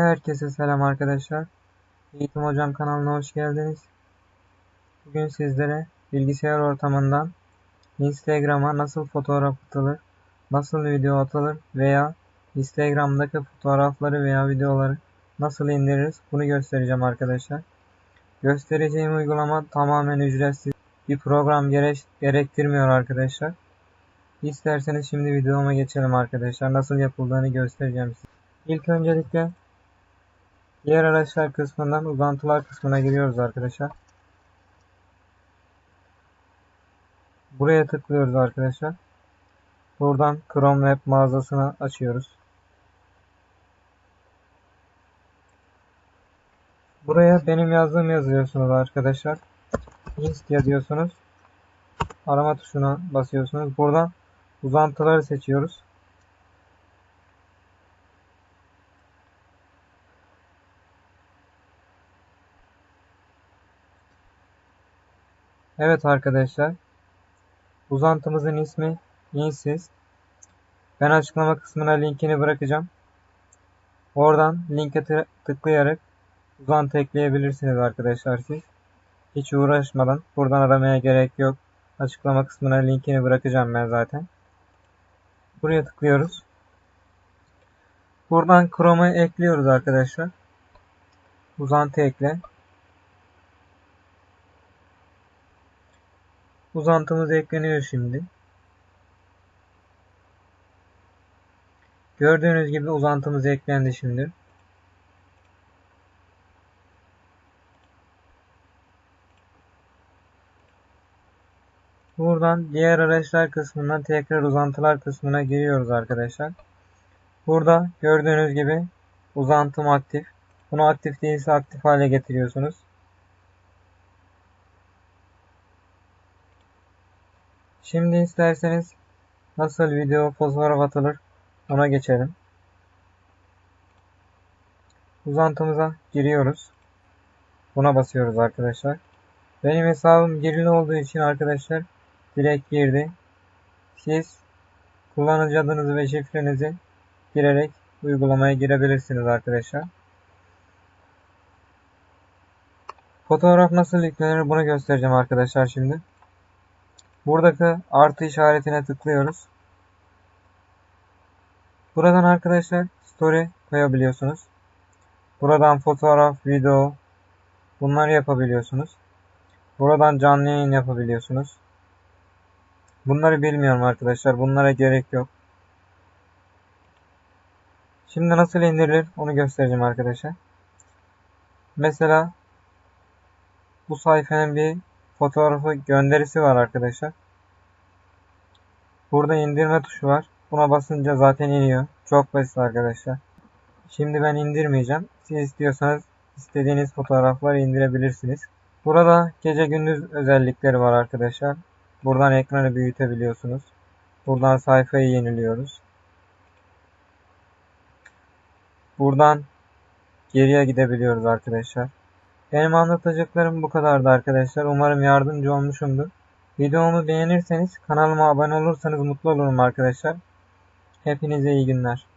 Herkese selam arkadaşlar. Eğitim Hocam kanalına hoş geldiniz. Bugün sizlere bilgisayar ortamından Instagram'a nasıl fotoğraf atılır, nasıl video atılır veya Instagram'daki fotoğrafları veya videoları nasıl indiririz bunu göstereceğim arkadaşlar. Göstereceğim uygulama tamamen ücretsiz. Bir program gerek gerektirmiyor arkadaşlar. İsterseniz şimdi videoma geçelim arkadaşlar. Nasıl yapıldığını göstereceğim size. İlk öncelikle diğer araçlar kısmından uzantılar kısmına giriyoruz arkadaşlar. Buraya tıklıyoruz arkadaşlar. Buradan Chrome Web mağazasını açıyoruz. Buraya benim yazdığım yazıyorsunuz arkadaşlar. Inst yazıyorsunuz. Arama tuşuna basıyorsunuz. Buradan uzantıları seçiyoruz. Evet arkadaşlar. Uzantımızın ismi Insys. Ben açıklama kısmına linkini bırakacağım. Oradan linke tıklayarak uzantı ekleyebilirsiniz arkadaşlar siz. Hiç uğraşmadan buradan aramaya gerek yok. Açıklama kısmına linkini bırakacağım ben zaten. Buraya tıklıyoruz. Buradan Chrome'u ekliyoruz arkadaşlar. Uzantı ekle. Uzantımız ekleniyor şimdi. Gördüğünüz gibi uzantımız eklendi şimdi. Buradan diğer araçlar kısmından tekrar uzantılar kısmına giriyoruz arkadaşlar. Burada gördüğünüz gibi uzantım aktif. Bunu aktif değilse aktif hale getiriyorsunuz. Şimdi isterseniz nasıl video fotoğraf atılır ona geçelim. Uzantımıza giriyoruz. Buna basıyoruz arkadaşlar. Benim hesabım girili olduğu için arkadaşlar direkt girdi. Siz kullanıcı adınızı ve şifrenizi girerek uygulamaya girebilirsiniz arkadaşlar. Fotoğraf nasıl yüklenir bunu göstereceğim arkadaşlar şimdi. Buradaki artı işaretine tıklıyoruz. Buradan arkadaşlar story koyabiliyorsunuz. Buradan fotoğraf, video bunları yapabiliyorsunuz. Buradan canlı yayın yapabiliyorsunuz. Bunları bilmiyorum arkadaşlar. Bunlara gerek yok. Şimdi nasıl indirilir onu göstereceğim arkadaşlar. Mesela bu sayfanın bir fotoğrafı gönderisi var arkadaşlar. Burada indirme tuşu var. Buna basınca zaten iniyor. Çok basit arkadaşlar. Şimdi ben indirmeyeceğim. Siz istiyorsanız istediğiniz fotoğrafları indirebilirsiniz. Burada gece gündüz özellikleri var arkadaşlar. Buradan ekranı büyütebiliyorsunuz. Buradan sayfayı yeniliyoruz. Buradan geriye gidebiliyoruz arkadaşlar. Benim anlatacaklarım bu kadardı arkadaşlar. Umarım yardımcı olmuşumdur. Videomu beğenirseniz kanalıma abone olursanız mutlu olurum arkadaşlar. Hepinize iyi günler.